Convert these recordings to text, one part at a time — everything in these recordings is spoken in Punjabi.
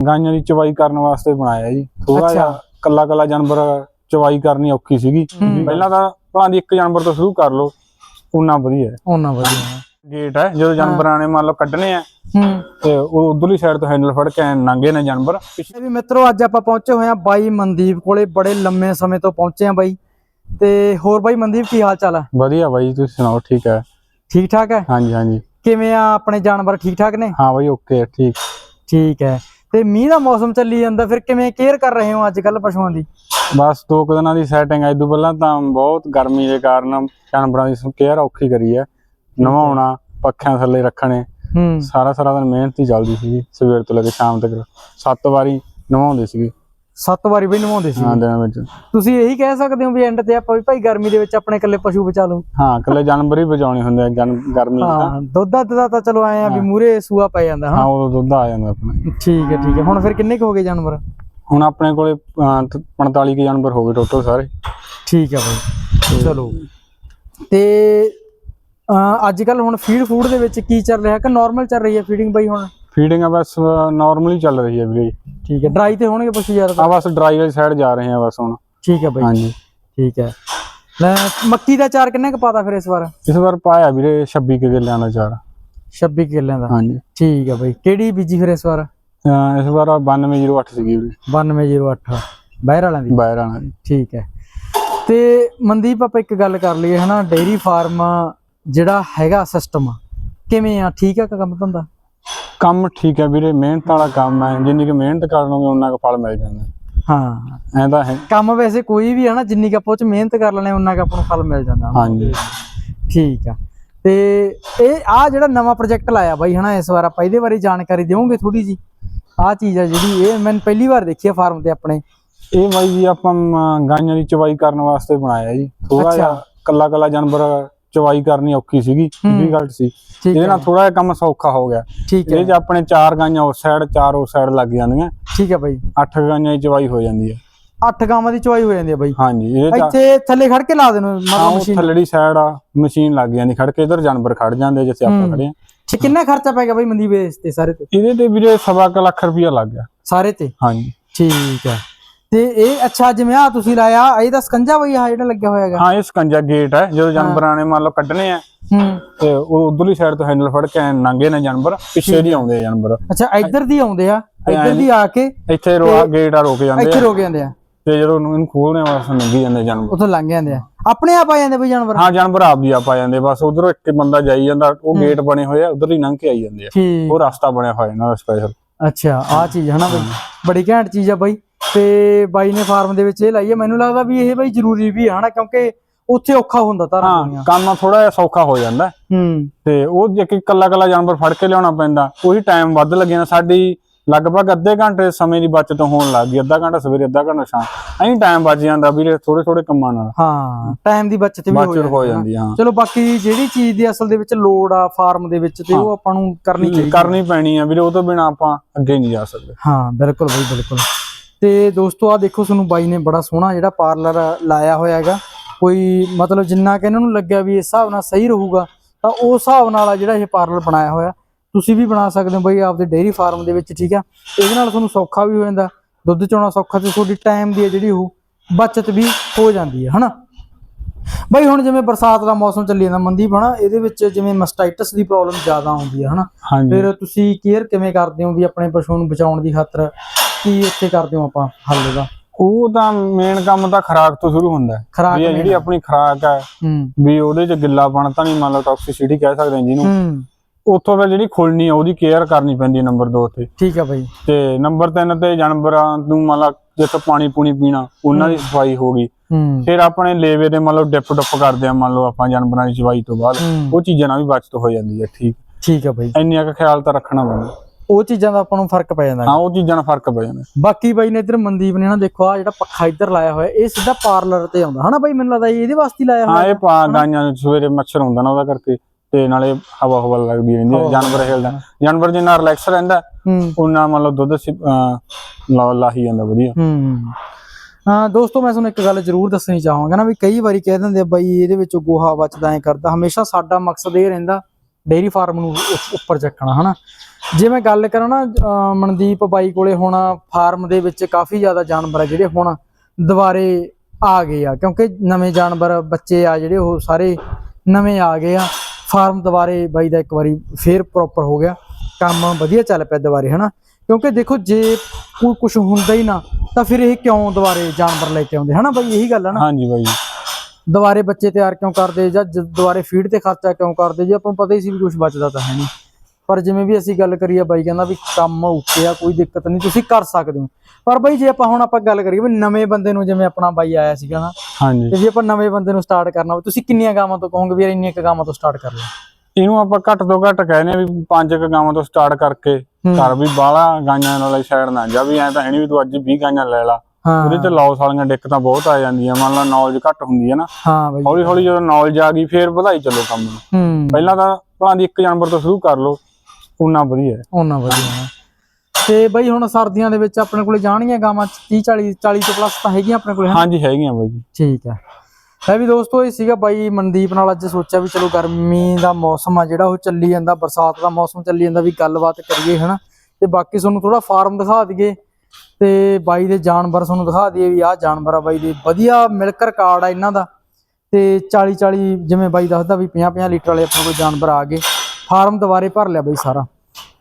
ਗਾਈਆਂ ਦੀ ਚਵਾਈ ਕਰਨ ਵਾਸਤੇ ਬਣਾਇਆ ਜੀ। ਥੋੜਾ। ਜਿਹਾ ਕੱਲਾ ਕੱਲਾ ਜਾਨਵਰ ਚਵਾਈ ਕਰਨੀ ਔਖੀ ਸੀਗੀ। ਪਹਿਲਾਂ ਤਾਂ ਭਲਾਂ ਦੀ ਇੱਕ ਜਾਨਵਰ ਤੋਂ ਸ਼ੁਰੂ ਕਰ ਲਓ ਉਨਾ ਵਧੀਆ ਉਹਨਾਂ ਵਧੀਆ ਗੇਟ ਹੈ ਜਦੋਂ ਜਾਨਵਰਾਂ ਨੇ ਮੰਨ ਲਓ ਕੱਢਣੇ ਆ ਤੇ ਉਹ ਉਧਰਲੀ ਸਾਈਡ ਤੋਂ ਹੈਂਡਲ ਫੜ ਕੇ ਲੰਘੇ ਨੇ ਜਾਨਵਰ। ਪਿੱਛੇ ਵੀ ਮਿੱਤਰੋ ਅੱਜ ਆਪਾਂ ਪਹੁੰਚੇ ਹੋਏ ਆ ਬਾਈ ਮਨਦੀਪ ਕੋਲੇ ਬੜੇ ਲੰਮੇ ਸਮੇਂ ਤੋਂ ਪਹੁੰਚੇ ਆ ਬਾਈ। ਤੇ ਹੋਰ ਬਾਈ ਮਨਦੀਪ ਕੀ ਹਾਲ ਚਾਲ ਹੈ? ਵਧੀਆ ਬਾਈ ਤੁਸੀਂ ਸੁਣਾਓ ਠੀਕ ਹੈ? ਠੀਕ ਠਾਕ ਹੈ? ਹਾਂਜੀ ਹਾਂਜੀ। ਕਿਵੇਂ ਆ ਆਪਣੇ ਜਾਨਵਰ ਠੀਕ ਠਾਕ ਨੇ? ਹਾਂ ਬਾਈ ਓਕੇ ਠੀਕ। ਠੀਕ ਹੈ। ਤੇ ਮੀਂਹ ਦਾ ਮੌਸਮ ਚੱਲੀ ਜਾਂਦਾ ਫਿਰ ਕਿਵੇਂ ਕੇਅਰ ਕਰ ਰਹੇ ਹੋ ਅੱਜ ਕੱਲ ਪਸ਼ੂਆਂ ਦੀ? ਬਸ ਦੋ ਕੁ ਦਿਨਾਂ ਦੀ ਸੈਟਿੰਗ ਐ ਇਦੋਂ ਪਹਿਲਾਂ ਤਾਂ ਬਹੁਤ ਗਰਮੀ ਦੇ ਕਾਰਨ ਜਾਨਵਰਾਂ ਦੀ ਕੇਅਰ ਔਖੀ ਕਰੀ ਹੈ। ਨਵਾਉਣਾ ਪੱਖਿਆਂ ਥੱਲੇ ਰੱਖਣੇ ਸਾਰਾ ਸਾਰਾ ਦਿਨ ਮਿਹਨਤ ਹੀ ਚੱਲਦੀ ਸੀਗੀ ਸਵੇਰ ਤੋਂ ਲੈ ਕੇ ਸ਼ਾਮ ਤੱਕ। ਸੱਤ ਵਾਰੀ ਨਵਾਉਂਦੇ ਸੀਗੇ। ਸੱਤ ਵਾਰੀ ਬਈ ਨਵਾਉਂਦੇ ਸੀ। ਹਾਂ ਦਿਨਾਂ ਵਿੱਚ। ਤੁਸੀਂ ਇਹੀ ਕਹਿ ਸਕਦੇ ਹੋ ਵੀ ਐਂਡ ਤੇ ਆਪਾਂ ਵੀ ਭਾਈ ਗਰਮੀ ਦੇ ਵਿੱਚ ਆਪਣੇ ਇਕੱਲੇ ਪਸ਼ੂ ਬਚਾ ਲਓ। ਹਾਂ ਇਕੱਲੇ ਜਾਨਵਰ ਹੀ ਬਚਾਉਣੇ ਹੁੰਦੇ ਆ ਗਰਮੀ ਤਾਂ। ਹਾਂ ਦੁੱਧ ਦੱਧ ਦਾ ਤਾਂ ਚਲੋ ਆਏ ਆ ਵੀ। ਮੂਰੇ ਸੂਆ ਪੈ ਜਾਂਦਾ ਹਾਂ। ਹਾਂ ਉਦੋਂ ਦੁੱਧ ਆ ਜਾਂਦਾ ਆਪਣਾ। ਠੀਕ ਹੈ ਠੀਕ ਹੈ। ਹੁਣ ਫਿਰ ਕਿੰਨੇ ਕੁ ਹੋ ਗਏ ਜਾਨਵਰ? ਹੁਣ ਆਪਣੇ ਕੋਲੇ ਅਹ, ਤ- 45 ਕੇ ਜਾਨਵਰ ਹੋ ਗਏ ਟੋਟਲ ਸਾਰੇ। ਠੀਕ ਹੈ ਬਾਈ ਚਲੋ। ਤੇ ਅੱਜ ਕੱਲ ਹੁਣ ਫੀਡ ਫੂਡ ਦੇ ਵਿੱਚ ਕੀ ਚੱਲ ਰਿਹਾ? ਕਿ ਨਾਰਮਲ ਚੱਲ ਰਹੀ ਹੈ ਫੀਡਿੰਗ ਬਾਈ ਹੁਣ? ਫੀਡਿੰਗ ਆ ਬਸ ਨਾਰਮਲੀ ਚੱਲ ਰਹੀ ਹੈ ਵੀਰੇ। ਠੀਕ ਹੈ ਡਰਾਈ ਤੇ ਹੋਣਗੇ ਪਸ਼ੂ ਜ਼ਿਆਦਾ ਆ ਬਸ ਡਰਾਈ ਵਾਲੀ ਸਾਈਡ ਜਾ ਰਹੇ ਆ ਬਸ ਹੁਣ। ਠੀਕ ਹੈ ਬਾਈ। ਹਾਂਜੀ। ਠੀਕ ਹੈ। ਲੈ ਮੱਕੀ ਦਾ ਚਾਰ ਕਿੰਨੇ ਕ ਪਾਤਾ ਫਿਰ ਇਸ ਵਾਰ? ਇਸ ਵਾਰ ਪਾਇਆ ਵੀਰੇ 26 ਕੇ ਕਿੱਲਿਆਂ ਦਾ ਚਾਰ। 26 ਕਿੱਲਿਆਂ ਦਾ? ਹਾਂਜੀ। ਠੀਕ ਹੈ ਬਾਈ। ਕਿਹੜੀ ਬੀਜੀ ਫਿਰ ਇਸ ਵਾਰ? ਇਸ ਵਾਰ 9208 ਸੀਗੀ ਵੀਰੇ। 9208 ਬਾਹਰ ਵਾਲਿਆਂ ਦੀ? ਬਾਇਰ ਆਣਾ ਦੀ। ਠੀਕ ਹੈ। ਤੇ ਮਨਦੀਪ ਆਪਾਂ ਇੱਕ ਗੱਲ ਕਰ ਲਈਏ ਹਨਾ? ਡੇਰੀ ਫਾਰਮ ਜਿਹੜਾ ਹੈਗਾ ਸਿਸਟਮ ਕਿਵੇਂ ਆ? ਠੀਕ ਆ ਕੰਮ ਧੰਦਾ ਕੰਮ ਠੀਕ ਹੈ ਵੀਰੇ ਮਿਹਨਤ ਵਾਲਾ ਕੰਮ ਹੈ ਜਿੰਨੀ ਕਿ ਮਿਹਨਤ ਕਰਨੋਗੇ ਉਨਾ ਕੁ ਫਲ ਮਿਲ ਜਾਂਦਾ। ਹਾਂ। ਐਂ ਤਾਂ ਹੈ। ਕੰਮ ਵੈਸੇ ਕੋਈ ਵੀ ਹੈ ਨਾ ਜਿੰਨੀ ਕੁ ਆਪਾਂ ਉਹ ਚ ਮਿਹਨਤ ਕਰ ਲੈਣੇ ਉਹਨਾਂ ਕੁ ਆਪਾਂ ਨੂੰ ਫਲ ਮਿਲ ਜਾਂਦਾ। ਹਾਂਜੀ। ਠੀਕ ਆ। ਤੇ ਇਹ ਆ ਜਿਹੜਾ ਨਵਾਂ ਪ੍ਰੋਜੈਕਟ ਲਾਇਆ ਬਾਈ ਹਨਾ ਇਸ ਵਾਰ ਆਪਾਂ ਇਹਦੇ ਬਾਰੇ ਜਾਣਕਾਰੀ ਦਿਓਗੇ ਥੋੜੀ ਜੀ? ਆ ਚੀਜ਼ ਆ ਜਿਹੜੀ ਇਹ ਮੈਂ ਪਹਿਲੀ ਵਾਰ ਦੇਖੀ ਆ ਫਾਰਮ ਤੇ ਆਪਣੇ। ਇਹ ਬਾਈ ਜੀ ਆਪਾਂ ਮ, ਗਾਈਆਂ ਦੀ ਚਵਾਈ ਕਰਨ ਵਾਸਤੇ ਬਣਾਇਆ ਜੀ। ਥੋੜਾ ਅੱਛਾ। ਜਿਹਾ ਕੱਲਾ ਕੱਲਾ ਜਾਨਵਰ ਚਵਾਈ ਕਰਨੀ ਔਖੀ ਸੀਗੀ। ਡਿਫਿਕਲਟ ਸੀ। ਇਹਦੇ ਨਾਲ ਥੋੜਾ ਜਿਹਾ ਕੰਮ ਸੌਖਾ ਹੋ ਗਿਆ। ਠੀਕ ਇਹ ਹੈ ਚ ਆਪਣੇ ਚਾਰ ਗਾਈਆਂ ਉਸ ਸਾਈਡ ਚਾਰ ਉਸ ਸਾਈਡ ਲੱਗ ਜਾਂਦੀਆਂ। ਠੀਕ ਹੈ ਬਾਈ। ਅੱਠ ਗਾਈਆਂ ਦੀ ਚਵਾਈ ਹੋ ਜਾਂਦੀ ਹੈ। ਅੱਠ ਗਾਵਾਂ ਦੀ ਚੁਆਈ ਹੋ ਜਾਂਦੀ ਹੈ ਬਾਈ। ਹਾਂਜੀ ਇਹ ਇੱਥੇ ਥੱਲੇ ਖੜ ਕੇ ਲਾ ਦੇਣ ਮਤਲਬ ਮਸ਼ੀਨ ਥੱਲੜੀ ਸਾਈਡ ਆ ਮਸ਼ੀਨ ਲੱਗ ਜਾਂਦੀ ਖੜ ਕੇ ਇਧਰ ਜਾਨਵਰ ਖੜ ਜਾਂਦੇ ਜਿੱਥੇ ਆਪਾਂ। ਖੜੇ ਆ ਤੇ ਕਿੰਨਾ ਖਰਚਾ ਪੈ ਗਿਆ ਬਾਈ ਮਨਦੀਪ ਇਸ ਤੇ ਸਾਰੇ ਤੇ? ਇਹਦੇ ਤੇ ਵੀਰੇ ਸਵਾ ਕੁ ਲੱਖ ਰੁਪਇਆ ਲੱਗ ਗਿਆ। ਸਾਰੇ ਤੇ? ਹਾਂਜੀ। ਠੀਕ ਹੈ। ਤੇ ਇਹ ਅੱਛਾ ਜਿਵੇਂ ਆ ਤੁਸੀਂ ਲਾਇਆ ਇਹਦਾ ਸਕੰਜਾ ਬਈ ਆ ਜਿਹੜਾ ਲੱਗਿਆ ਹੋਇਆ ਹੈਗਾ। ਹਾਂ ਇਹ ਸਕੰਜਾ ਗੇਟ ਹੈ ਜਦੋਂ ਜਾਨਵਰਾਂ ਨੇ ਮੰਨ ਲਓ ਕੱਢਣੇ ਆ ਹੂੰ। ਤੇ ਉਹ ਉਧਰਲੀ ਸਾਈਡ ਤੋਂ ਹੈਂਡਲ ਫੜ ਕੇ ਲੰਘੇ ਨੇ ਜਾਨਵਰ ਪਿੱਛੇ ਦੀ ਆਉਂਦੇ ਆ ਜਾਨਵਰ। ਅੱਛਾ ਇੱਧਰ ਦੀ ਆਉਂਦੇ ਆ ਇੱਧਰ ਦੀ ਆ ਕੇ ਇੱਥੇ ਰੋ ਗੇਟ ਆ ਰੋਕ ਜਾਂਦੇ ਇੱਥੇ ਆ ਰੁਕ ਜਾਂਦੇ ਆ। ਤੇ ਜਦੋਂ ਇਹਨੂੰ ਖੋਲਣੇ ਵਾਸਤੇ ਲੰਘੀ ਜਾਂਦੇ ਜਾਨਵਰ। ਉੱਥੋਂ ਲੰਘ ਜਾਂਦੇ ਆ। ਆਪਣੇ ਆਪ ਆ ਜਾਂਦੇ ਬਈ ਜਾਨਵਰ? ਹਾਂ ਜਾਨਵਰ ਆਪ ਦੀ ਆਪ ਆ ਜਾਂਦੇ ਬਸ ਉਧਰੋਂ ਇੱਕ ਬੰਦਾ ਜਾਈ ਜਾਂਦਾ ਉਹ ਗੇਟ ਬਣੇ ਹੋਏ ਆ ਉਧਰ ਹੀ ਲੰਘ ਕੇ ਆਈ ਜਾਂਦੇ ਆ। ਉਹ ਰਸਤਾ ਬਣਿਆ ਹੋਇਆ ਇਹਨਾਂ ਦਾ ਸਪੈਸ਼ਲ ਅੱਛਾ ਆ ਚੀਜ਼ ਹਨਾ ਬਈ ਬੜੀ ਘੈਂਟ ਚੀਜ਼ ਆ ਬਾਈ। ਤੇ ਬਾਈ ਨੇ ਫਾਰਮ ਦੇ ਵਿੱਚ ਇਹ ਲਾਈ ਹੈ। ਮੈਨੂੰ ਲੱਗਦਾ ਵੀ ਇਹ ਬਾਈ ਜ਼ਰੂਰੀ ਵੀ ਹਨਾ ਕਿਉਂਕਿ ਉੱਥੇ ਔਖਾ ਹੁੰਦਾ ਤਾਰਾਂ ਹਾਂ ਕੰਮ ਥੋੜਾ ਜਿਹਾ ਸੌਖਾ ਹੋ ਜਾਂਦਾ। ਹੂੰ। ਤੇ ਉਹ ਜੇ ਕਿ ਕੱਲਾ ਕੱਲਾ ਜਾਨਵਰ ਫੜ ਕੇ ਲਿਆਉਣਾ ਪੈਂਦਾ ਉਹੀ ਟਾਈਮ ਵੱਧ ਲੱਗ ਜਾਂਦਾ ਸਾਡੀ ਲਗਭਗ ਅੱਧੇ ਘੰਟੇ ਸਮੇਂ ਦੀ ਬਚਤ ਹੋਣ ਲੱਗ ਗਈ ਅੱਧਾ ਘੰਟਾ ਸਵੇਰੇ ਅੱਧਾ ਘੰਟਾ ਸ਼ਾਮ। ਐਂ ਟਾਈਮ ਬਚ ਜਾਂਦਾ ਵੀਰੇ ਥੋੜੇ ਥੋੜੇ ਕੰਮਾਂ ਨਾਲ। ਹਾਂ ਟਾਈਮ ਦੀ ਬਚਤ ਵੀ ਹੋ ਹੋ ਜਾਂਦੀ ਹਾਂ। ਚਲੋ ਬਾਕੀ ਜਿਹੜੀ ਚੀਜ਼ ਦੀ ਅਸਲ ਦੇ ਵਿੱਚ ਲੋੜ ਆ ਫਾਰਮ ਦੇ ਵਿੱਚ ਤੇ ਉਹ ਆਪਾਂ ਨੂੰ ਕਰਨੀ ਚਾਹੀਦੀ ਕਰਨੀ ਪੈਣੀ ਆ ਵੀਰੇ ਉਹ ਤੋਂ ਬਿਨਾ ਆਪਾਂ ਅੱਗੇ ਨਹੀਂ ਜਾ ਸਕਦੇ। ਹਾਂ ਬਿਲਕੁਲ ਬਈ ਬਿਲਕੁਲ। ਤੇ ਦੋਸਤੋ ਆ ਦੇਖੋ ਤੁਹਾਨੂੰ ਬਾਈ ਨੇ ਬੜਾ ਸੋਹਣਾ ਜਿਹੜਾ ਪਾਰਲਰ ਲਾਇਆ ਹੋਇਆ ਹੈਗਾ। ਕੋਈ ਮਤਲਬ ਜਿੰਨਾ ਕਿ ਇਹਨਾਂ ਨੂੰ ਲੱਗਿਆ ਵੀ ਇਸ ਹਿਸਾਬ ਨਾਲ ਸਹੀ ਰਹੂਗਾ ਤਾਂ ਉਸ ਹਿਸਾਬ ਨਾਲ ਆ ਜਿਹੜਾ ਇਹ ਪਾਰਲਰ ਬਣਾਇਆ ਹੋਇਆ। ਤੁਸੀਂ ਵੀ ਬਣਾ ਸਕਦੇ ਹੋ ਬਈ ਆਪਦੇ ਡੇਅਰੀ ਫਾਰਮ ਦੇ ਵਿੱਚ ਠੀਕ ਆ? ਇਹਦੇ ਨਾਲ ਤੁਹਾਨੂੰ ਸੌਖਾ ਵੀ ਹੋ ਜਾਂਦਾ। ਦੁੱਧ ਚੋਣਾ ਸੌਖਾ ਤੇ ਤੁਹਾਡੀ ਟਾਈਮ ਦੀ ਹੈ ਜਿਹੜੀ ਉਹ ਬਚਤ ਵੀ ਹੋ ਜਾਂਦੀ ਹੈ ਹਨਾ? ਬਈ ਹੁਣ ਜਿਵੇਂ ਬਰਸਾਤ ਦਾ ਮੌਸਮ ਚੱਲੀ ਜਾਂਦਾ ਮਨਦੀਪ ਹਨਾ? ਇਹਦੇ ਵਿੱਚ ਜਿਵੇਂ ਮਸਟਾਈਟਸ ਦੀ ਪ੍ਰੋਬਲਮ ਜ਼ਿਆਦਾ ਆਉਂਦੀ ਹੈ ਹਨਾ? ਫਿਰ ਤੁਸੀਂ ਕੇਅਰ ਕਿਵੇਂ ਕਰਦੇ ਹੋ ਵੀ ਆਪਣੇ ਪਸ਼ੂ ਨੂੰ ਬਚਾਉਣ ਦੀ ਖਾਤਰ? ਕੀ ਉੱਥੇ ਕਰਦੇ ਹੋ ਆਪਾਂ ਹੱਲ ਇਹਦਾ ਉਹ ਤਾਂ ਮੇਨ ਕੰਮ ਤਾਂ ਖਰਾਕ ਤੋਂ ਸ਼ੁਰੂ ਹੁੰਦਾ ਹੈ। ਖਰਾਕ ਵੀ ਇਹ ਜਿਹੜੀ ਆਪਣੀ ਖਰਾਕ ਹੈ ਹੂੰ। ਵੀ ਉਹਦੇ ਚ ਗਿੱਲਾਪਣ ਤਾਂ ਨਹੀਂ ਮੰਨ ਲਓ ਟੌਕਸਿਸਿਟੀ ਕਹਿ ਸਕਦੇ ਹਾਂ ਜਿਹਨੂੰ। ਹੂੰ। ਉੱਥੋਂ ਫਿਰ ਜਿਹੜੀ ਖੁੱਲਣੀ ਆ ਉਹਦੀ ਕੇਅਰ ਕਰਨੀ ਪੈਂਦੀ ਹੈ ਨੰਬਰ 2 ਤੇ। ਠੀਕ ਆ ਬਾਈ। ਤੇ ਨੰਬਰ 3 ਤੇ ਜਾਨਵਰਾਂ ਨੂੰ ਮੰਨ ਲਾ ਜਿੱਥੇ ਪਾਣੀ ਪੂਣੀ ਪੀਣਾ ਉਹਨਾਂ ਦੀ ਸਫ਼ਾਈ ਹੋ ਗਈ। ਹੂੰ। ਫਿਰ ਆਪਣੇ ਲੇਵੇ ਦੇ ਮੰਨ ਲਓ ਡਿਪ ਡੁੱਪ ਕਰਦੇ ਆ ਮੰਨ ਲਓ ਆਪਾਂ ਜਾਨਵਰਾਂ ਦੀ ਚਵਾਈ ਤੋਂ ਬਾਅਦ। ਹੂੰ, ਉਹ ਚੀਜ਼ਾਂ ਨਾਲ ਵੀ ਬਚਤ ਹੋ ਜਾਂਦੀ ਹੈ ਠੀਕ। ਠੀਕ ਆ ਬਾਈ। ਇੰਨੀਆਂ ਕੁ ਖਿਆਲ ਤਾਂ ਰੱਖਣਾ ਪੈਂਦਾ। ਉਹ ਚੀਜ਼ਾਂ ਦਾ ਆਪਾਂ ਨੂੰ ਫ਼ਰਕ ਪੈ ਜਾਂਦਾ। ਹਾਂ ਉਹ ਚੀਜ਼ਾਂ ਨਾਲ ਫ਼ਰਕ ਪੈ ਜਾਂਦਾ। ਬਾਕੀ ਬਾਈ ਨੇ ਇੱਧਰ ਮਨਦੀਪ ਨੇ ਨਾ ਦੇਖੋ ਆ ਜਿਹੜਾ ਪੱਖਾ ਇੱਧਰ ਲਾਇਆ ਹੋਇਆ ਇਹ ਸਿੱਧਾ ਪਾਰਲਰ ਤੇ ਆਉਂਦਾ। ਹਨਾ ਬਾਈ ਮੈਨੂੰ ਲੱਗਦਾ ਇਹ ਇਹਦੇ ਵਾਸਤੇ ਹੀ ਲਾਇਆ ਹਾਂ ਹੋਇਆ ਇਹ ਪਾ ਗਾਈਆਂ ਨੂੰ ਸਵੇਰੇ ਮੱਛਰ ਹੁੰਦਾ ਨਾ ਉਹਦਾ ਕਰਕੇ ਤੇ ਨਾਲੇ ਹਵਾ ਹਵਾ ਲੱਗਦੀ ਰਹਿੰਦੀ ਹੈ ਜਾਨਵਰ ਹਿਲਦਾ ਜਾਨਵਰ ਜਿੰਨਾ ਰਿਲੈਕਸ ਰਹਿੰਦਾ ਹੂੰ। ਉਹਨਾਂ ਮੰਨ ਲਓ ਦੁੱਧ ਲਾਹੀ ਜਾਂਦਾ ਵਧੀਆ। ਹੂੰ। ਹਾਂ ਦੋਸਤੋ ਮੈਂ ਤੁਹਾਨੂੰ ਇੱਕ ਗੱਲ ਜ਼ਰੂਰ ਦੱਸਣੀ ਚਾਹਾਂਗਾ ਨਾ ਵੀ ਕਈ ਵਾਰੀ ਕਹਿ ਦਿੰਦੇ ਆ ਬਾਈ ਇਹਦੇ ਵਿੱਚ ਗੋਹਾ ਬਚਦਾ ਐ ਕਰਦਾ। ਹਮੇਸ਼ਾ ਸਾਡਾ ਮਕਸਦ ਇਹ ਰਹਿੰਦਾ ਡੇਅਰੀ ਫਾਰਮ ਨੂੰ ਉੱਪਰ ਚੱਕਣਾ ਹਨਾ? ਜੇ ਮੈਂ ਗੱਲ ਕਰਾਂ ਨਾ ਮਨਦੀਪ ਬਾਈ ਕੋਲੇ ਹੁਣ ਫਾਰਮ ਦੇ ਵਿੱਚ ਕਾਫੀ ਜ਼ਿਆਦਾ ਜਾਨਵਰ ਆ ਜਿਹੜੇ ਹੁਣ ਦੁਬਾਰੇ ਆ ਗਏ ਆ ਕਿਉਂਕਿ ਨਵੇਂ ਜਾਨਵਰ ਬੱਚੇ ਆ ਜਿਹੜੇ ਉਹ ਸਾਰੇ ਨਵੇਂ ਆ ਗਏ ਆ। ਫਾਰਮ ਦੁਬਾਰੇ ਬਾਈ ਦਾ ਇੱਕ ਵਾਰੀ ਫੇਰ ਪ੍ਰੋਪਰ ਹੋ ਗਿਆ। ਕੰਮ ਵਧੀਆ ਚੱਲ ਪਿਆ ਦੁਬਾਰੇ ਹਨਾ? ਕਿਉਂਕਿ ਦੇਖੋ ਜੇ ਕੋਈ ਕੁਝ ਹੁੰਦਾ ਹੀ ਨਾ ਤਾਂ ਫਿਰ ਇਹ ਕਿਉਂ ਦੁਬਾਰੇ ਜਾਨਵਰ ਲੈ ਕੇ ਆਉਂਦੇ? ਹਨਾ ਬਾਈ ਇਹੀ ਗੱਲ ਹੈ ਨਾ? ਹਾਂਜੀ ਬਾਈ। ਦੁਬਾਰੇ ਬੱਚੇ ਤਿਆਰ ਕਿਉਂ ਕਰਦੇ ਜਾਂ ਦੁਬਾਰੇ ਫੀਡ ਤੇ ਖਰਚਾ ਕਿਉਂ ਕਰਦੇ? ਜੇ ਆਪਾਂ ਨੂੰ ਪਤਾ ਹੀ ਸੀ ਵੀ ਕੁਝ ਬਚਦਾ ਤਾਂ ਹੈ ਨਹੀਂ। ਪਰ ਜਿਵੇਂ ਵੀ ਅਸੀਂ ਗੱਲ ਕਰੀਏ ਬਾਈ ਕਹਿੰਦਾ ਵੀ ਕੰਮ ਓਕੇ ਆ ਕੋਈ ਦਿੱਕਤ ਨਹੀਂ ਤੁਸੀਂ ਕਰ ਸਕਦੇ ਹੋ। ਪਰ ਬਾਈ ਜੇ ਆਪਾਂ ਹੁਣ ਆਪਾਂ ਗੱਲ ਕਰੀਏ ਵੀ ਨਵੇਂ ਬੰਦੇ ਨੂੰ ਜਿਵੇਂ ਆਪਣਾ ਬਾਈ ਆਇਆ ਸੀਗਾ ਨਾ ਹਾਂਜੀ। ਤੇ ਜੇ ਆਪਾਂ ਨਵੇਂ ਬੰਦੇ ਨੂੰ ਸਟਾਰਟ ਕਰਨਾ ਹੋਵੇ ਤੁਸੀਂ ਕਿੰਨੀਆਂ ਗਾਵਾਂ ਤੋਂ ਕਹੋਗੇ ਵੀ ਇੰਨੀਆਂ ਕੁ ਗਾਵਾਂ ਤੋਂ ਸਟਾਰਟ ਕਰ ਲੈ ਇਹਨੂੰ ਆਪਾਂ ਘੱਟ ਤੋਂ ਘੱਟ ਕਹਿੰਦੇ ਆ ਵੀ ਪੰਜ ਕ ਗਾਵਾਂ ਤੋਂ ਸਟਾਰਟ ਕਰਕੇ। ਘਰ ਵੀ ਬਾਹਲਾ ਗਾਈਆਂ ਨਾਲ ਸਾਈਡ ਨਾ ਜਾ ਵੀ ਐ ਤਾਂ ਹੈ ਨਹੀਂ ਵੀ ਤੂੰ ਅੱਜ 20 ਗਾਈਆਂ ਲੈ ਲਾ। ਉਹਦੇ ਤੇ ਲੌਸ ਵਾਲੀਆਂ ਦਿੱਕਤਾਂ ਬਹੁਤ ਆ ਜਾਂਦੀਆਂ ਮੰਨ ਲਾ ਨੌਲੇਜ ਘੱਟ ਹੁੰਦੀ ਹੈ ਨਾ। ਹਾਂ ਬਾਈ। ਹੌਲੀ ਹੌਲੀ ਜਦੋਂ ਨੌਲੇਜ ਆ ਗਈ ਫੇਰ ਵਧਾਈ ਚੱਲੋ ਕੰਮ ਨੂੰ। ਪਹਿਲਾਂ ਤਾਂ ਭਲਾਂ ਦੀ ਇੱਕ ਜਾਨਵਰ ਤੋਂ ਸ਼ੁਰੂ ਕਰ ਲਓ ਉਨਾ ਵਧੀਆ ਹੈ। ਉਹਨਾਂ ਵਧੀਆ ਹੈ। ਤੇ ਬਾਈ ਹੁਣ ਸਰਦੀਆਂ ਦੇ ਵਿੱਚ ਆਪਣੇ ਕੋਲੇ ਜਾਣਗੀਆਂ ਗਾਵਾਂ 30 40 40 ਤੋਂ ਪਲੱਸ ਤਾਂ ਹੈਗੀਆਂ ਆਪਣੇ ਕੋਲੇ ਹਨਾ? ਹਾਂਜੀ ਹੈਗੀਆਂ ਬਾਈ ਜੀ। ਠੀਕ ਹੈ। ਹੈ ਵੀ ਦੋਸਤੋ ਇਹ ਸੀਗਾ ਬਾਈ ਮਨਦੀਪ ਨਾਲ ਅੱਜ ਸੋਚਿਆ ਵੀ ਚਲੋ ਗਰਮੀ ਦਾ ਮੌਸਮ ਆ ਜਿਹੜਾ ਉਹ ਚੱਲੀ ਜਾਂਦਾ ਬਰਸਾਤ ਦਾ ਮੌਸਮ ਚੱਲੀ ਜਾਂਦਾ ਵੀ ਗੱਲਬਾਤ ਕਰੀਏ ਹਨਾ? ਤੇ ਬਾਕੀ ਤੁਹਾਨੂੰ ਥੋੜਾ ਫਾਰਮ ਦਿਖਾ ਦਈਏ। ਤੇ ਬਾਈ ਦੇ ਜਾਨਵਰ ਤੁਹਾਨੂੰ ਦਿਖਾ ਦਈਏ ਵੀ ਆਹ ਜਾਨਵਰ ਆ ਬਾਈ ਦੇ। ਵਧੀਆ ਮਿਲਕ ਰਿਕਾਰਡ ਆ ਇਹਨਾਂ ਦਾ। ਤੇ 40 40 ਜਿਵੇਂ ਬਾਈ ਦੱਸਦਾ ਵੀ 50 50 ਲੀਟਰ ਵਾਲੇ ਆਪਣੇ ਕੋਲ ਜਾਨਵਰ ਆ ਗਏ। ਫਾਰਮ ਦੁਬਾਰੇ ਭਰ ਲਿਆ ਬਾਈ ਸਾਰਾ।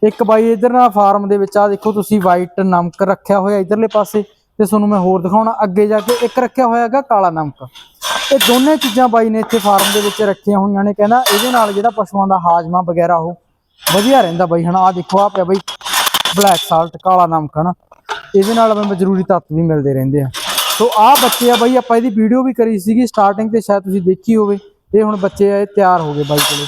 ਇੱਕ ਬਾਈ ਇਧਰ ਨਾਲ ਫਾਰਮ ਦੇ ਵਿੱਚ ਆ ਦੇਖੋ ਤੁਸੀਂ ਵਾਈਟ ਨਮਕ ਰੱਖਿਆ ਹੋਇਆ ਇਧਰਲੇ ਪਾਸੇ ਤੇ ਤੁਹਾਨੂੰ ਮੈਂ ਹੋਰ ਦਿਖਾਉਣਾ, ਅੱਗੇ ਜਾ ਕੇ ਇੱਕ ਰੱਖਿਆ ਹੋਇਆ ਹੈਗਾ ਕਾਲਾ ਨਮਕ। ਇਹ ਦੋਨੇ ਚੀਜ਼ਾਂ ਬਾਈ ਨੇ ਇੱਥੇ ਫਾਰਮ ਦੇ ਵਿੱਚ ਰੱਖੀਆਂ ਹੋਈਆਂ ਨੇ, ਕਹਿੰਦਾ ਇਹਦੇ ਨਾਲ ਜਿਹੜਾ ਪਸ਼ੂਆਂ ਦਾ ਹਾਜ਼ਮਾ ਵਗੈਰਾ ਉਹ ਵਧੀਆ ਰਹਿੰਦਾ ਬਾਈ। ਹਨਾ ਆ ਦੇਖੋ ਆ ਪਿਆ ਬਾਈ ਬਲੈਕ ਸਾਲਟ ਕਾਲਾ ਨਮਕ, ਹਨਾ। ਇਹਦੇ ਨਾਲ ਮੈਂ ਜ਼ਰੂਰੀ ਤੱਤ ਵੀ ਮਿਲਦੇ ਰਹਿੰਦੇ ਆ। ਸੋ ਆ ਬੱਚੇ ਆ ਬਾਈ, ਆਪਾਂ ਇਹਦੀ ਵੀਡੀਓ ਵੀ ਕਰੀ ਸੀਗੀ ਸਟਾਰਟਿੰਗ ਤੇ ਸ਼ਾਇਦ ਤੁਸੀਂ ਦੇਖੀ ਹੋਵੇ ਇਹ ਹੁਣ ਬੱਚੇ ਆ ਇਹ ਤਿਆਰ ਹੋ ਗਏ ਬਾਈ ਕੋਲੇ।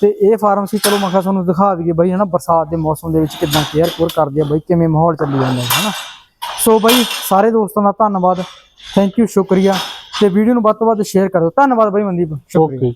ਤੇ ਇਹ ਫਾਰਮ ਸੀ, ਚਲੋ ਮੈਂ ਕਿਹਾ ਤੁਹਾਨੂੰ ਦਿਖਾ ਦਈਏ ਬਾਈ, ਹਨਾ, ਬਰਸਾਤ ਦੇ ਮੌਸਮ ਦੇ ਵਿੱਚ ਕਿਦਾਂ ਕੇਅਰ ਕੋਰ ਕਰਦੇ ਆ ਬਾਈ, ਕਿਵੇਂ ਮਾਹੌਲ ਚੱਲੀ ਜਾਂਦਾ ਹੈ, ਹਨਾ। ਸੋ ਬਾਈ, ਸਾਰੇ ਦੋਸਤਾਂ ਦਾ ਧੰਨਵਾਦ ਥੈਂਕ ਯੂ ਸ਼ੁਕਰੀਆ। ਤੇ ਵੀਡੀਓ ਨੂੰ ਵੱਧ ਤੋਂ ਵੱਧ ਸ਼ੇਅਰ ਕਰੋ ਧੰਨਵਾਦ ਬਾਈ ਮਨਦੀਪ, ਸ਼ੁਕਰੀਆ।